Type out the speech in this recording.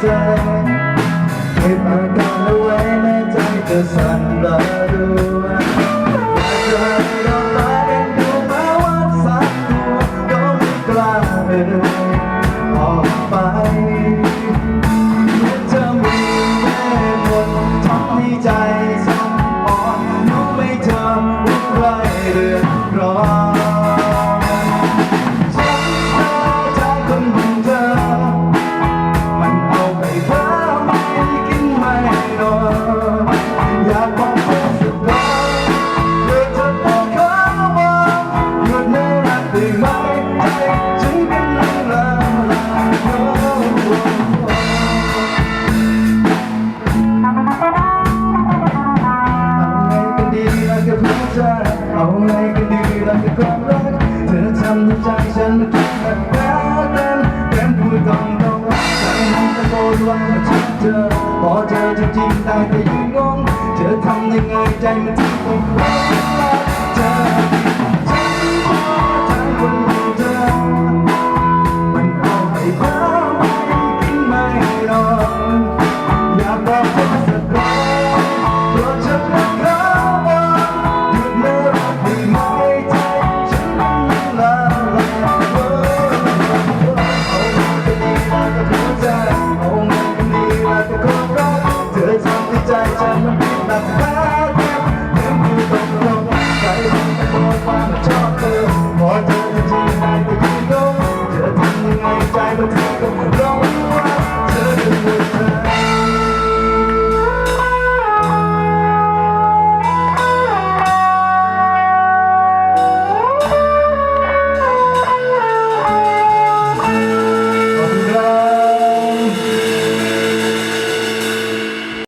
stay. เอาไงกันดีล่ะกับหัวใจเอาไงกันดีล่ะกับความรักเธอทำให้ใจฉันมันคิดแบบแพ้เต้นเต้นพูดตรงตรงใจมันตะโกนว่าฉันเธอพอเจอจริงๆได้แต่ยืนงงเธอทำยังไงใจมันถึงตกลง find my talker.